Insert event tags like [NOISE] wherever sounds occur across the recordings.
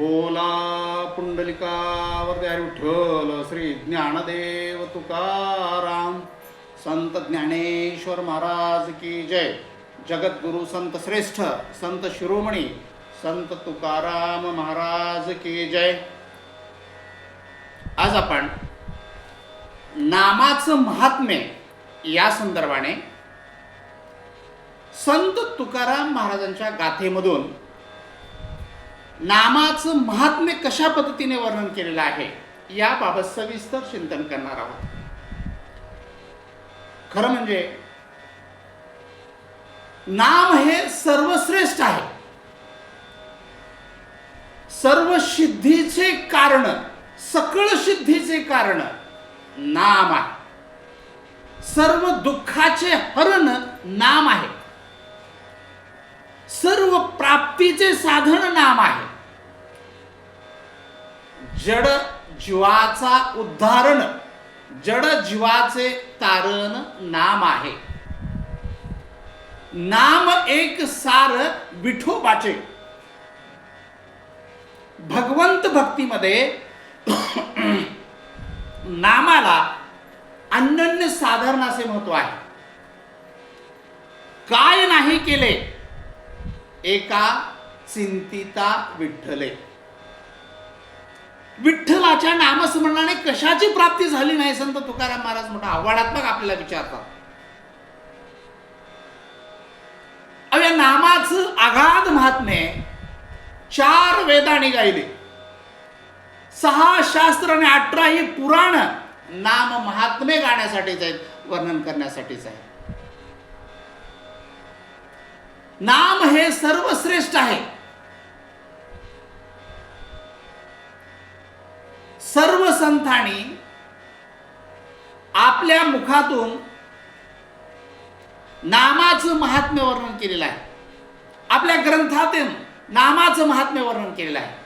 बोला पुंडलिकावर हरी विठ्ठल श्री ज्ञानदेव तुकाराम। संत ज्ञानेश्वर महाराज की जय। जगद्गुरु संत श्रेष्ठ संत शिरोमणी संत तुकाराम महाराज की जय। आज आपण नामाचं महात्म्य या संदर्भाने संत तुकाराम महाराजांच्या गाथेमधून नामाचं महात्म्य कशा पद्धतीने वर्णन केलेलं आहे याबाबत सविस्तर चिंतन करणार आहोत. खरं म्हणजे नाम हे सर्वश्रेष्ठ आहे. सर्व सिद्धीचे कारण सकळ सिद्धीचे कारण नाम आहे. सर्व दुःखाचे हरण नाम आहे. सर्व प्राप्तीचे साधन नाम आहे. जड जीवाचा उद्धारण. जड जीवाचे तारण नाम आहे. नाम एक सार विठोबाचे. भगवंत भक्तीमध्ये [CLEARS THROAT] नामाला अनन्य साधारण असे महत्त्व आहे. काय नाही केले एका चिंतिता विठ्ठले. विठ्ठलाच्या नामस्मरणाने कशाची प्राप्ती झाली नाही संत तुकाराम महाराज मोठा आव्हानात्मक आपल्याला विचारतात. अव या नामाचं आघात महात्म्य चार वेदाने गायले. सहा शास्त्र आणि अठराही पुराण नाम महात्मे गाण्यासाठीच आहेत वर्णन करण्यासाठीच आहे नाम हे सर्वश्रेष्ठ आहे. सर्व संतांनी आपल्या मुखातून नामाचं महात्म्य वर्णन केलेलं आहे. आपल्या ग्रंथातून नामाचं महात्म्य वर्णन केलेलं आहे.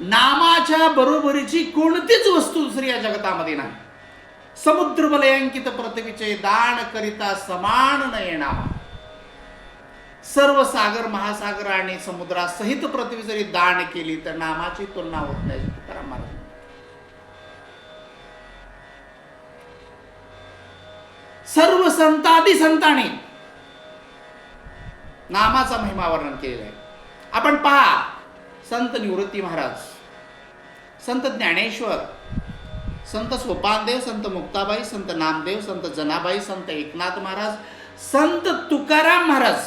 नामाच्या बरोबरीची कोणतीच वस्तू दुसरी या जगतामध्ये नाही. समुद्र वलयांकित पृथ्वीचे दान करिता समान नये येणार सर्व सागर महासागर आणि समुद्रासहित पृथ्वी जरी दान केली तर नामाची तुलना होत नाही तुकाराम महाराज सर्व संतादी संतांनी नामाचा महिमा वर्णन केलेला आहे. आपण पहा संत निवृत्ती महाराज संत ज्ञानेश्वर संत सोपानदेव संत मुक्ताबाई संत नामदेव संत जनाबाई संत एकनाथ महाराज संत तुकाराम महाराज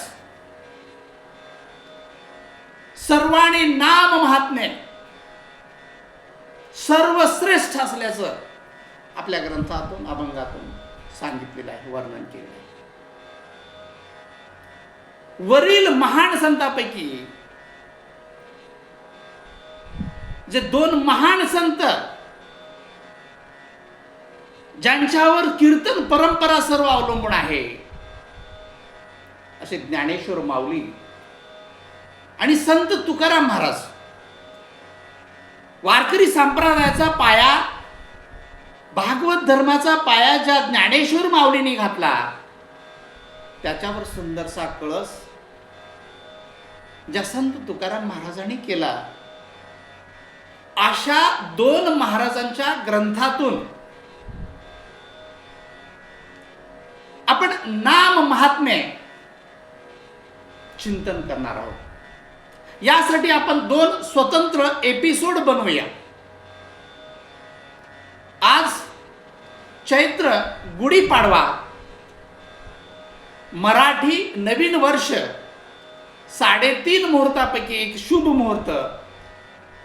सर्वांनी नाम महात्म्य सर्वश्रेष्ठ असल्याचं आपल्या ग्रंथातून अभंगातून सांगितलेलं आहे वर्णन केलेलं आहे. वरील महान संतांपैकी जे दोन महान संत ज्यांच्यावर कीर्तन परंपरा सर्व अवलंबून आहे असे ज्ञानेश्वर माऊली आणि संत तुकाराम महाराज. वारकरी संप्रदायाचा पाया भागवत धर्माचा पाया ज्या ज्ञानेश्वर माऊलीने घातला त्याच्यावर सुंदरसा कळस ज्या संत तुकाराम महाराजांनी केला अशा दोन महाराजांच्या ग्रंथातून आपण नाम महात्म्य चिंतन करणार आहोत. यासाठी आपण दोन स्वतंत्र एपिसोड बनवूया. आज चैत्र गुढीपाडवा. मराठी नवीन वर्ष. साडेतीन मुहूर्तापैकी एक शुभ मुहूर्त.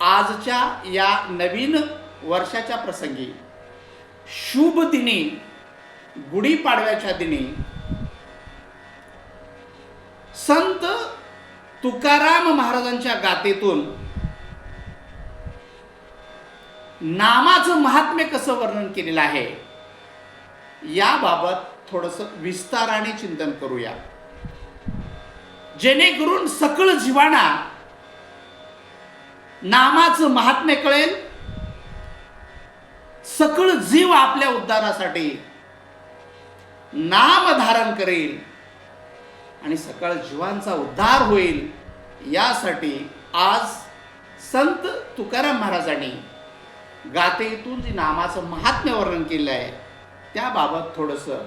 आजच्या या नवीन वर्षाच्या प्रसंगी. शुभ दिनी गुढीपाडव्याच्या दिनी. संत तुकाराम महाराजांच्या गातेतून नामाचं महात्म्य कसं वर्णन केलेलं आहे याबाबत थोडस विस्ताराने चिंतन करूया. जेणेकरून सकळ जीवाना नामाचं महात्म्य कळेल सकळ जीव आपल्या उद्धारासाठी नाम धारण करेल आणि सकळ जीवांचा उद्धार होईल यासाठी आज संत तुकाराम महाराजांनी गातेतून जे नामाचं महात्म्य वर्णन केलं आहे त्याबाबत थोडंसं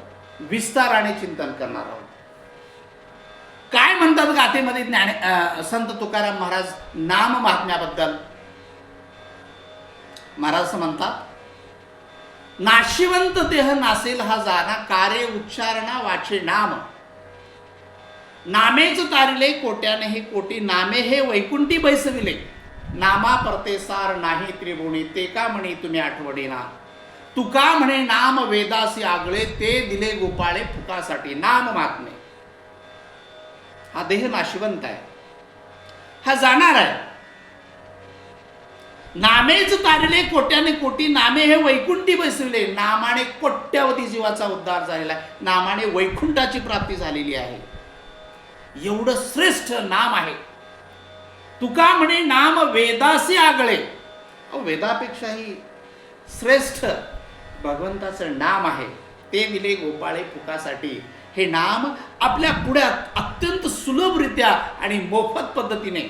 विस्ताराने चिंतन करणार आहोत. काय म्हणतात गाथेमध्ये ज्ञान संत तुकाराम महाराज नाम महात्म्याबद्दल? महाराज म्हणतात नाशिवंत देह नासेल हा जाना कार्य उच्चारणा वाचे नाम. नामेच तारिले कोट्याने हे कोटी नामे हे वैकुंठी बैसविले. नामा परतेसार नाही त्रिभुणी ते का म्हणे तुम्ही आठवडीना? तुका म्हणे नाम वेदासी आगळे ते दिले गोपाळे फुकासाठी. नाम महात्मे हा देह नाशिवंत आहे. हा जाणार आहे. नामेच तारले कोट्याने कोटी नामे हे वैकुंठी बसविले. नामाने कोट्यावधी जीवाचा उद्धार झालेला आहे. नामाने वैकुंठाची प्राप्ती झालेली आहे. एवढं श्रेष्ठ नाम आहे. तुका म्हणे नाम वेदासी आगळे. वेदापेक्षाही श्रेष्ठ भगवंताचं नाम आहे. ते दिले गोपाळे फुकासाठी. हे नाम आपल्या पुढ्यात अत्यंत सुलभरित्या आणि मोफत पद्धतीने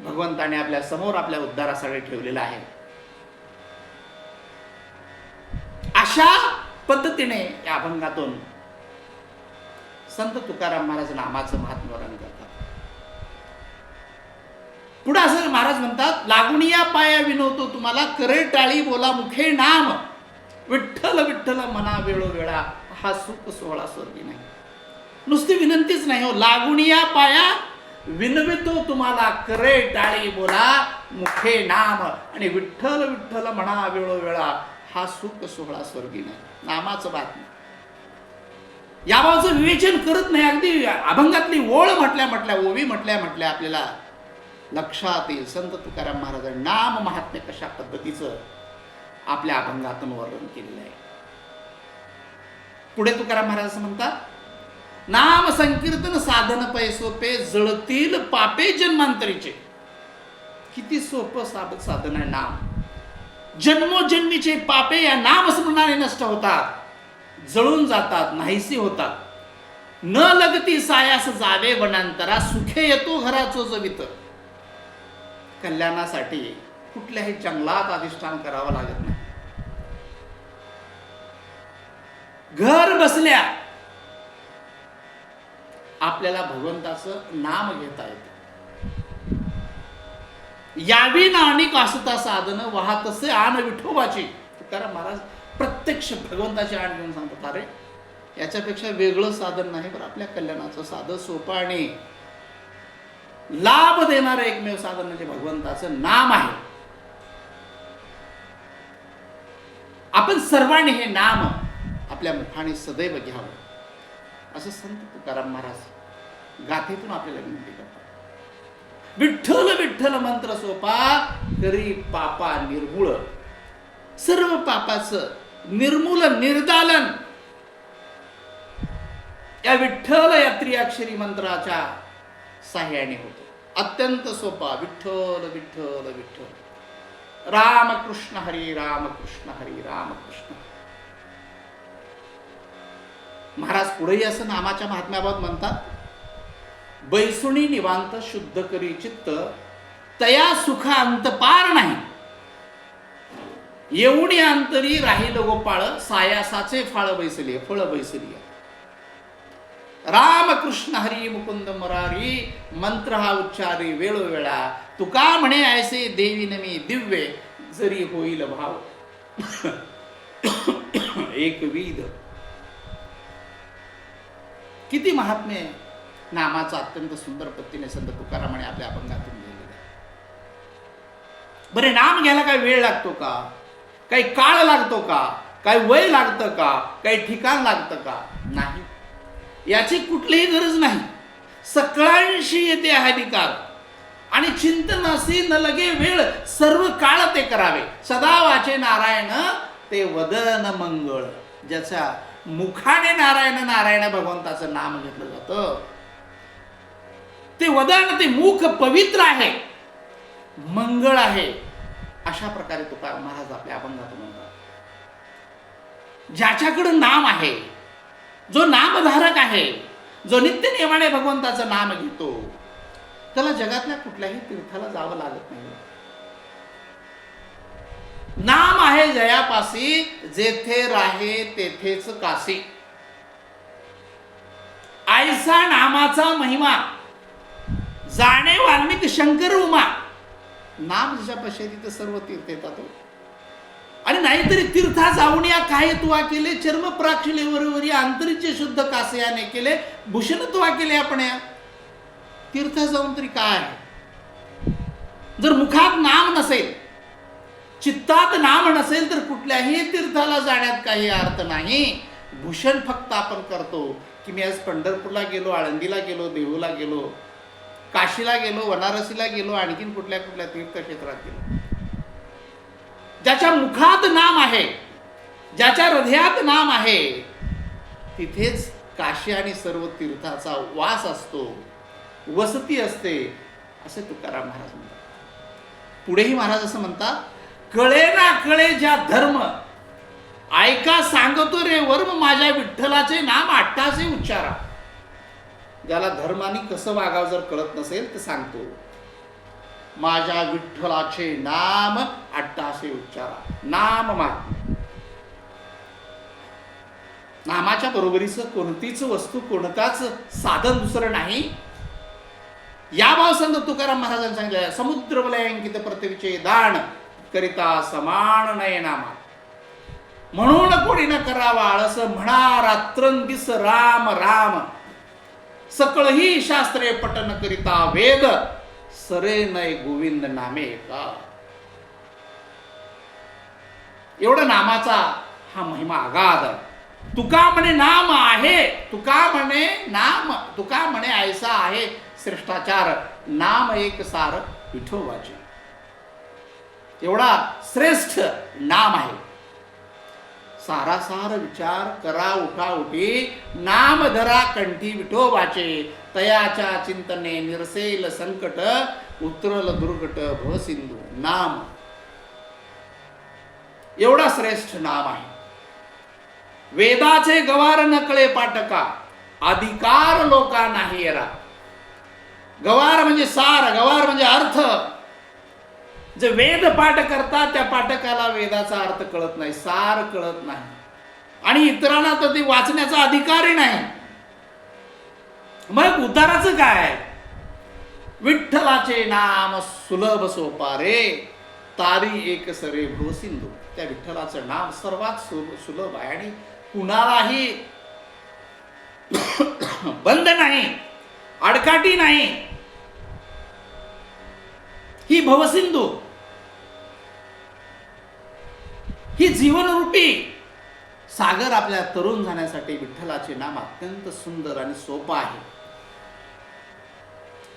भगवंताने आपल्यासमोर आपल्या उद्धारासाठी ठेवलेलं आहे. अशा पद्धतीने या अभंगातून संत तुकाराम महाराज नामाचं महात्म वर्णन करतात. पुढे असं महाराज म्हणतात लागून या पाया विनवतो तुम्हाला करे टाळी बोला मुखे नाम. विठ्ठल विठ्ठल मना वेळोवेळा हा सुख सोहळा स्वर्गी नाही. नुसती विनंतीच नाही हो लागून या पाया विनवितो तुम्हाला करे टाळी बोला मुखे नाम. आणि विठ्ठल विठ्ठल म्हणा वेळोवेळा हा सुख सोहळा स्वर्गी नाही. नामाचं बातमी. याबाबतचं विवेचन करत नाही. अगदी अभंगातली ओळ म्हटल्या म्हटल्या ओवी म्हटल्या म्हटल्या आपल्याला लक्षात येईल. संत तुकाराम महाराजांनी नाम महात्म्य कशा पद्धतीचं आपल्या अभंगातून वर्णन केलेलं आहे. पुढे तुकाराम महाराज म्हणतात नाम संकीर्तन साधन पै सोपे जळतील पापे जन्मांतरीचे. किती सोपं साधक साधन आहे नाम. जन्मोजन्मीचे पापे या नामस्मरणाने नष्ट होतात. जळून जातात नाहीसे होतात. न लगती सायास जावे वनांतरा सुखे येतो घराचो जवित. कल्याणासाठी कुठल्याही जंगलात अधिष्ठान करावं लागत नाही. घर बसल्या आपल्याला भगवंताचं नाम घेता येत. यावी नाणिक असता साधन वाहतसे आण विठोबाची. तुकाराम महाराज प्रत्यक्ष भगवंताची आण घेऊन सांगतात याच्यापेक्षा वेगळं साधन नाही पण आपल्या कल्याणाचं साधं सोपं आणि लाभ देणारं एकमेव साधन म्हणजे भगवंताचं नाम आहे. आपण सर्वांनी हे नाम आपल्या मुखाने सदैव घ्यावं. असं संत तुकाराम महाराज गाथेतून आपल्याला विनंती करतात. विठ्ठल विठ्ठल मंत्र सोपा करी पापा निर्मूळ. सर्व पापाचं निर्मूलन निर्दालन या विठ्ठल या त्रिअक्षरी मंत्राच्या साह्याने होतो. अत्यंत सोपा विठ्ठल विठ्ठल विठ्ठल. रामकृष्ण हरी रामकृष्ण हरी रामकृष्ण. महाराज पुढेही असं नामाच्या महात्म्याबाबत म्हणतात. बैसुणी निवांत शुद्ध करी चित्त तया सुख अंतपार नाही. एवढी अंतरी राहील गोपाळ सायासाचे फाळ बैसली फळ बैसली. रामकृष्ण हरी मुकुंद मुरारी मंत्र हा उच्चारी वेळोवेळा तुका म्हणे ऐसे देवी नमी दिव्य जरी होईल भाव एक विध किती महात्म्य नामाचा अत्यंत सुंदर पद्धतीने संत तुकारामाने आपल्या अभंगातून लिहिलेलं आहे बरे नाम घ्यायला काही वेळ लागतो का काही काळ लागतो का काही वय लागतं का काही ठिकाण लागतं का नाही याची कुठलीही गरज नाही. सकळांशी येते अधिकार आणि चिंतनासी न लगे वेळ सर्व काळ ते करावे. सदा वाचे नारायण ते वदन मंगळ. ज्याच्या मुखाने नारायण नारायण भगवंताचं नाम घेतलं जातं. ते वदन ते मुख पवित्र आहे. मंगळ आहे. अशा प्रकारे तुकाराम महाराज आपल्या अभंगातून म्हणतात. ज्याच्याकडं नाम आहे जो नामधारक आहे जो नित्य नियमाने भगवंताचं नाम घेतो त्याला जगातल्या कुठल्याही तीर्थाला जावं लागत नाही. नाम आहे जयापासी जेथे राहे तेथेच काशी आयसा नामाचा महिमा जाणे वाल्मिक शंकर उमा. नाम जिच्या पश्य तिथे सर्व तीर्थ येतात हो. आणि नाहीतरी तीर्था जाऊन या काय तुवा केले चर्म प्राक्षिले वरवरी आंतरीचे शुद्ध कासयाने केले भूषण तुवा केले आपण या. तीर्थ जाऊन तरी काय? जर मुखात नाम नसेल चित्तात नाम नसेल तर कुठल्याही तीर्थाला जाण्यात काही अर्थ नाही. भूषण फक्त आपण करतो की मी आज पंढरपूरला गेलो आळंदीला गेलो देहूला गेलो काशीला गेलो वनारसीला गेलो आणखीन कुठल्या कुठल्या तीर्थक्षेत्रात गेलो. ज्याच्या मुखात नाम आहे ज्याच्या हृदयात नाम आहे तिथेच काशी आणि सर्व तीर्थाचा वास असतो वसती असते असे तुकाराम महाराज म्हणतात. पुढेही महाराज असं म्हणतात कळे ना कळे ज्या धर्म ऐका सांगतो रे वर्म माझ्या विठ्ठलाचे नाम आट्टाचे उच्चारा. ज्याला धर्माने कसं वागावं जर कळत नसेल तर सांगतो. माझ्या विठ्ठलाचे नाम अट्टासे उच्चारा. नाम महात्मा नामाच्या बरोबरीचं कोणतीच वस्तू कोणताच साधन दुसरं नाही. या भावसंत तुकाराम महाराजांनी सांगितलं समुद्र वलयांकित पृथ्वीचे दान करिता समान नयनामा. म्हणून कोणी न करावा आळस म्हणा रात्रंदिस राम राम. सकळही शास्त्रे पठन करिता वेद सरे नय गोविंद नामे का? एवढा नामाचा हा महिमा अगाध तुका म्हणे नाम आहे तुका म्हणे नाम तुका म्हणे ऐसा आहे श्रेष्ठाचार नाम एक सार विठोबाचे. एवढा श्रेष्ठ नाम आहे. सारासार विचार करा उठा उठी नाम धरा कंठी विठोबाचे तयाच्या चिंतने निरसेल संकट उतरल दुर्गट भसिंधू नाम. एवढा श्रेष्ठ नाम आहे. वेदाचे गवार नकळे पाटका. अधिकार लोका नाही येरा गवार म्हणजे सार गवार म्हणजे अर्थ. जे वेद पाठ करतात त्या पाठकाला वेदाचा अर्थ कळत नाही सार कळत नाही. आणि इतरांना तर ते वाचण्याचा अधिकारही नाही. मग उताराचं काय? विठ्ठलाचे नाम सुलभ सोपारे तारी एक सरे भू सिंधू. त्या विठ्ठलाचं नाम सर्वात सुलभ आहे आणि कुणालाही [COUGHS] बंद नाही अडकाटी नाही. ही भवसिंधू ही जीवनरूपी सागर आपल्या तरुण जाण्यासाठी विठ्ठलाचे नाम अत्यंत सुंदर आणि सोपं आहे.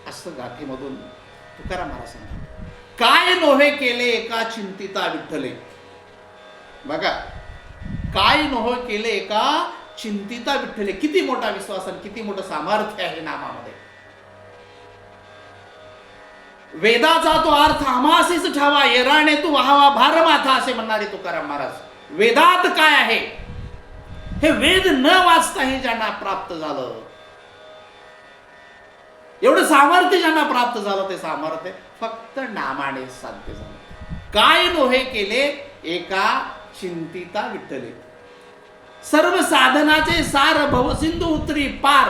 असं गाठीमधून तुकाराम महाराज काय नोहे केले एका चिंतिता विठ्ठले? बघा. काय नोहे केले एका चिंतिता विठ्ठले? किती मोठा विश्वास आणि किती मोठं सामर्थ्य आहे नामामध्ये. वेदाचा तो अर्थ आमासीच ठावा येराणे तू व्हावा भारमाथा असे म्हणणारे तुकाराम महाराज. वेदात काय आहे? हे वेद न वाचताही ज्यांना प्राप्त झालं. एवढं सामर्थ्य ज्यांना प्राप्त झालं ते सामर्थ्य फक्त नामाने साध्य झालं. काय नोहे केले? एका चिंतिता विठ्ठले. सर्व साधनाचे सार भवसिंधू उतरी पार.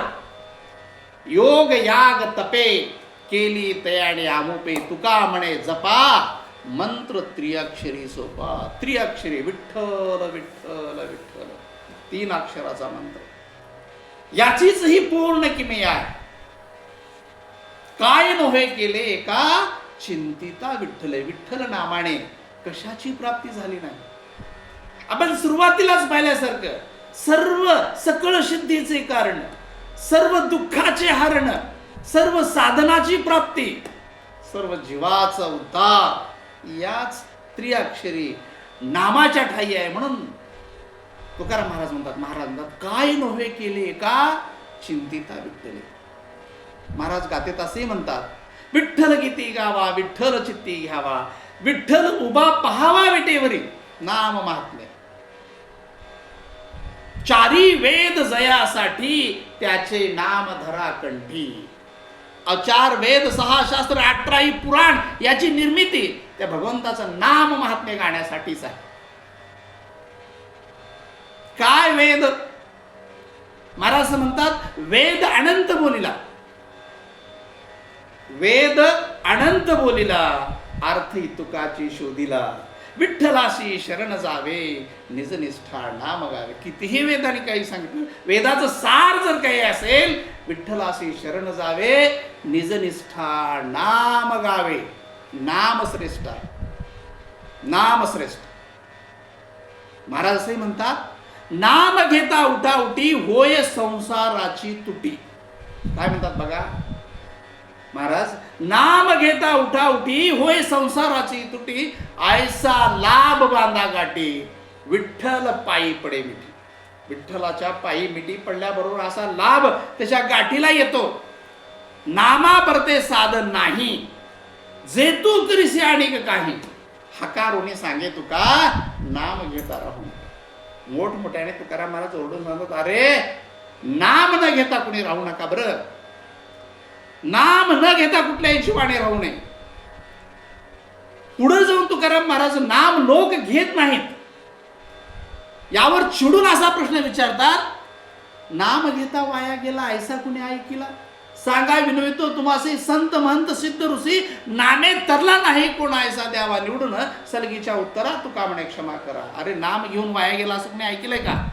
योग याग तपे. केली तयाने आमुपे तुका म्हणे जपा. मंत्र त्रिअक्षरी सोपा. त्रिअक्षरी विठ्ठल विठ्ठल विठ्ठल. तीन अक्षराचा मंत्र. याचीच ही पूर्ण किमे आहे. काय नव्हे केले एका? चिंतिता विठ्ठल विठ्ठल नामाने. कशाची प्राप्ती झाली नाही? आपण सुरुवातीलाच पाहिल्यासारखं सर्व सकळ सिद्धीचे कारण सर्व दुःखाचे हरण सर्व साधनाची प्राप्ती. सर्व जीवाचा उद्धार. याच त्रिअक्षरी नामाच्या ठाई आहे म्हणून तुकाराम महाराज म्हणतात महाराज म्हणतात काय नव्हे केले का? चिंतिता विठ्ठले महाराज गातेत असेही म्हणतात विठ्ठल गीती गावा विठ्ठल चित्ती घ्यावा विठ्ठल उभा पहावा विटेवरी. नाम महात्म्य. चारी वेद जयासाठी त्याचे नाम धरा कंठी. चार वेद सहा शास्त्र अठराही पुराण याची निर्मिती त्या भगवंताचं नाम महात्म्य गाण्यासाठीच आहे. काय वेद? महाराज म्हणतात वेद अनंत बोलिला. वेद अनंत बोलिला अर्थ तुकाची शोधिला. विठ्ठलाशी शरण जावे निजनिष्ठा नाम गावे कितीही वेदाने काही सांगितलं वेदाचं सार जर काही असेल विठ्ठलाशी शरण जावे निजनिष्ठा नाम गावे नामश्रेष्ठ. नामश्रेष्ठ. महाराज असे म्हणतात नाम घेता उठा उठी होय संसाराची तुटी. काय म्हणतात बघा? महाराज नाम घेता उठा उठी होय संसाराची तुटी आयसा लाभ बांधा गाठी. विठ्ठल पायी पडे मिठी. विठ्ठलाच्या पायी मिठी पडल्याबरोबर असा लाभ त्याच्या गाठीला येतो. नामा परते साधन नाही. जे तू करीसी आणि काही. हकारुनी सांगे तुका नाम घेता राहू मोठमोठ्याने तुकाराम महाराज ओरडून सांगतात अरे नाम न घेता कुणी राहू नका बरं. नाम न घेता कुठल्याही हिशोबाने राहू नये. पुढे जाऊन तुकाराम महाराज नाम लोक घेत नाहीत. यावर चिडून असा प्रश्न विचारतात नाम घेता वाया गेला ऐसा कुणी ऐकिला? सांगा विनवितो तुम्हासे संत महंत सिद्ध ऋषी नामे तरला नाही कोण ऐसा द्यावा? निवडून सलगीच्या उत्तरा तुका म्हणे क्षमा करा. अरे नाम घेऊन वाया गेला असं कुणी ऐकलंय का?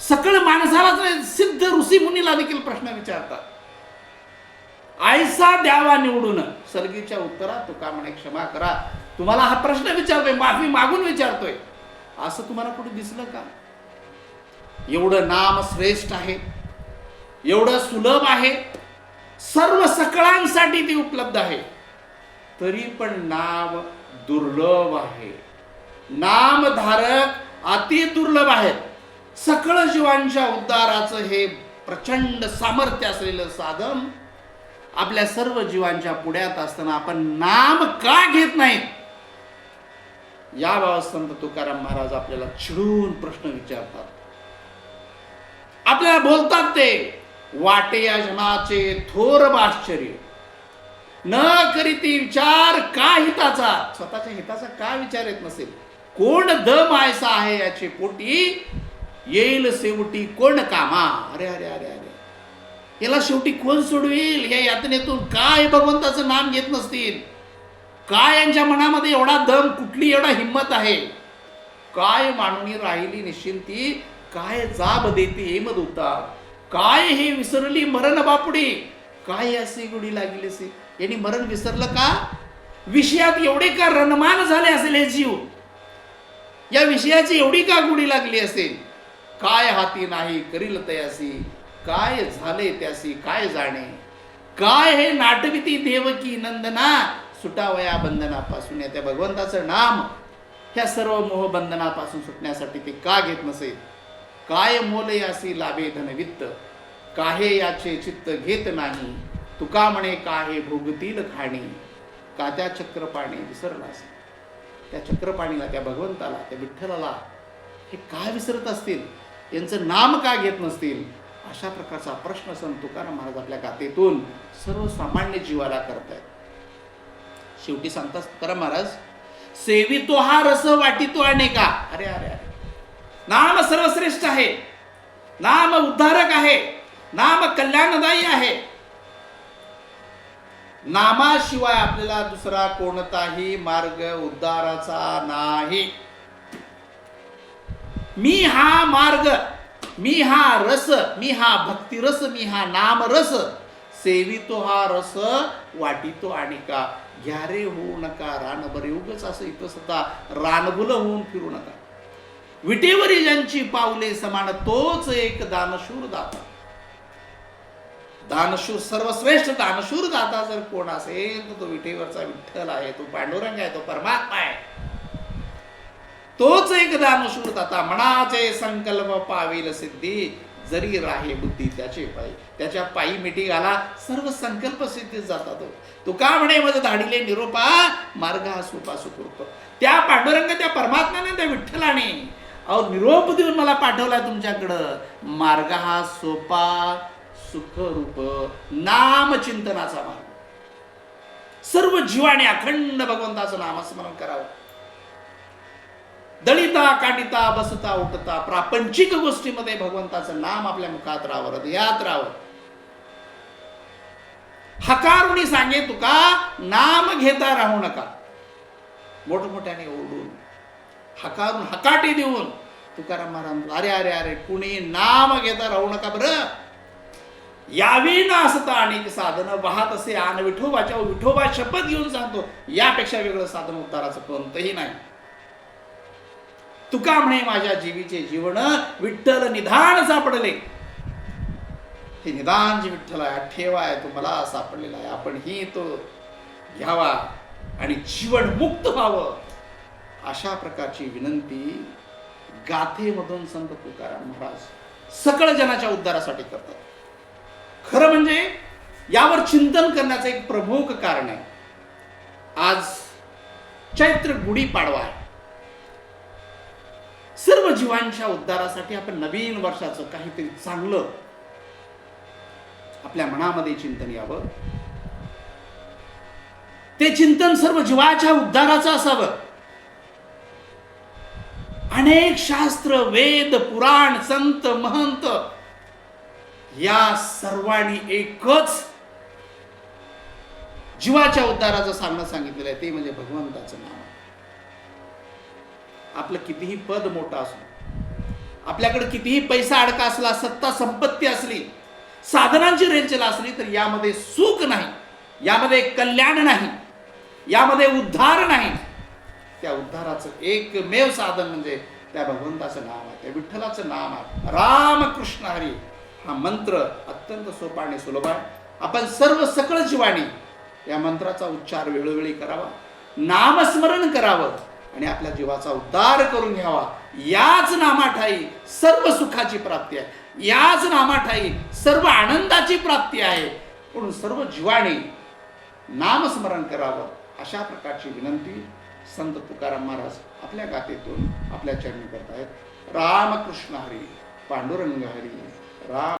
सकळ माणसालाच सिद्ध ऋषी मुनीला देखील प्रश्न विचारतात. आयसा द्यावा निवडून. सर्गीच्या उत्तरा तुका म्हणे क्षमा करा. तुम्हाला हा प्रश्न विचारतोय माफी मागून विचारतोय. असं तुम्हाला कुठे दिसलं का? एवढं नाम श्रेष्ठ आहे. एवढं सुलभ आहे. सर्व सकळांसाठी ती उपलब्ध आहे. तरी पण नाम दुर्लभ आहे. नामधारक अति दुर्लभ आहेत. सकळ जीवांच्या उद्धाराचं हे प्रचंड सामर्थ्य असलेलं साधन आपल्या सर्व जीवांच्या पुढ्यात असताना आपण नाम का घेत नाहीत या बाबत संत तुकाराम महाराज आपल्याला चिडून प्रश्न विचारतात. आपल्याला बोलतात ते वाटे यजनाचे थोर आश्चर्य. न करीती विचार का हिताचा? स्वतःच्या हिताचा का विचार येत नसेल? कोण दम आयसा आहे याचे पोटी? येईल शेवटी कोण कामा? अरे अरे अरे अरे. याला शेवटी कोण सोडवेल? या यातनेतून काय भगवंताचं नाम घेत नसतील? काय यांच्या मनामध्ये एवढा दम कुठली एवढा हिंमत आहे? काय मांडणी राहिली निश्चिंती? काय जाब देते हे मधुता? काय हे विसरली मरण बापडी? काय असे गुढी लागली असे? यांनी मरण विसरलं का? विषयात एवढे का रणमान झाले असेल हे जीव? या विषयाची एवढी का गुढी लागली असेल? काय हाती नाही करील तयासी? काय झाले त्यासी काय जाणे? काय हे नाटविती देवकी नंदना? सुटावया बंधनापासून या त्या भगवंताचं नाम. ह्या सर्व मोहबंधनापासून सुटण्यासाठी ते का घेत नसेल काय मोल यासी लाभे धनवित्त? काहे याचे चित्त घेत नाही? तुका म्हणे काहे भोगतील खाणी का त्या चक्रपाणी विसरलास त्या चक्रपाणीला त्या भगवंताला त्या विठ्ठलाला हे काय विसरत असतील? यांचं नाम का घेत नसतील? अशा प्रकारचा प्रश्न संत तुकाराम महाराज आपल्या गातेतून सर्वसामान्य जीवाला करतायत. शेवटी सांगतात तुकाराम महाराज सेवितो हा रस वाटितो अनेका अरे अरे अरे. नाम सर्वश्रेष्ठ आहे. नाम उद्धारक आहे. नाम कल्याणदायी आहे. नामाशिवाय आपल्याला दुसरा कोणताही मार्ग उद्धाराचा नाही. मी हा मार्ग मी हा रस मी हा भक्तिरस मी हा नाम रस सेवितो हा रस वाटितो आणि का? घ्यारे होऊ नका रानभर उगच असं इथं सता रानभुलं होऊन फिरू नका. विटेवरी ज्यांची पावले समान तोच एक दानशूर दाता. दानशूर सर्वश्रेष्ठ दानशूर दाता जर कोण असेल तर तो विटेवरचा विठ्ठल आहे तो पांडुरंग आहे तो परमात्मा आहे. तोच एक दानशूर दाता मनाचे संकल्प पावेल सिद्धी जरी राहे बुद्धी त्याचे पायी. त्याच्या पायी मिठी घाला सर्व संकल्प सिद्धीत जातात तो. तुका म्हणे मज धाडिले निरोपा मार्ग हा सोपा सुकृत त्या पांडुरंग त्या परमात्म्याने त्या विठ्ठलाने अहो निरोप देऊन मला पाठवला तुमच्याकडं. मार्ग हा सोपा सुखरूप नामचिंतनाचा मार्ग. सर्व जीवाने अखंड भगवंताचं नामस्मरण करावं. दळिता काटिता बसता उठता प्रापंचिक गोष्टीमध्ये भगवंताचं नाम आपल्या मुखात राहावं हृदयात राहावं. हकारुणी सांगे तुका नाम घेता राहू नका. मोठमोठ्याने ओरडून हकारून हकाटी देऊन तुकाराम महाराज अरे अरे अरे कुणी नाम घेता राहू नका बरं. यावी ना असता अनेक साधनं वाहत असे आण विठोबाच्या विठोबा शपथ घेऊन सांगतो यापेक्षा वेगळं साधन उद्धाराचं कोणतंही नाही. तुका म्हणे माझ्या जीवीचे जीवन विठ्ठल निधान सापडले. हे निदान जे विठ्ठल आहे ठेवा आहे तो मला सापडलेला आहे. आपण ही तो घ्यावा आणि जीवन मुक्त व्हावं अशा प्रकारची विनंती गाथेमधून संत तुकाराम महाराज सकळ जनाच्या उद्धारासाठी करतात. खरं म्हणजे यावर चिंतन करण्याचं एक प्रमुख कारण आहे. आज चैत्र गुढी पाडवा आहे. सर्वजीवांच्या उद्धारासाठी आपण नवीन वर्षाचं काहीतरी चांगलं आपल्या मनामध्ये चिंतन यावं. ते चिंतन सर्व जीवाच्या उद्धाराचं असावं. अनेक शास्त्र वेद पुराण संत महंत या सर्वांनी एकच जीवाच्या उद्धाराचं सांगणं सांगितलेलं आहे. ते म्हणजे भगवंताचं नाव. आपलं कितीही पद मोठं असू आपल्याकडे कितीही पैसा अडका असला सत्ता संपत्ती असली साधनांची रेंचला असली तर यामध्ये सुख नाही यामध्ये कल्याण नाही यामध्ये उद्धार नाही. त्या उद्धाराचं एकमेव साधन म्हणजे त्या भगवंताचं नाव आहे त्या विठ्ठलाचं नाम आहे. रामकृष्ण हरी हा मंत्र अत्यंत सोपा आणि सुलभ आहे. आपण सर्व सकळ जीवाणी या मंत्राचा उच्चार वेळोवेळी करावा नामस्मरण करावं आणि आपल्या जीवाचा उद्धार करून घ्यावा. याच नामाठाई सर्व सुखाची प्राप्ती आहे. याच नामाठाई सर्व आनंदाची प्राप्ती आहे. म्हणून सर्व जीवाने नामस्मरण करावं अशा प्रकारची विनंती संत तुकाराम महाराज आपल्या गातेतून आपल्या चरणी करतायत. रामकृष्ण हरी पांडुरंग हरी राम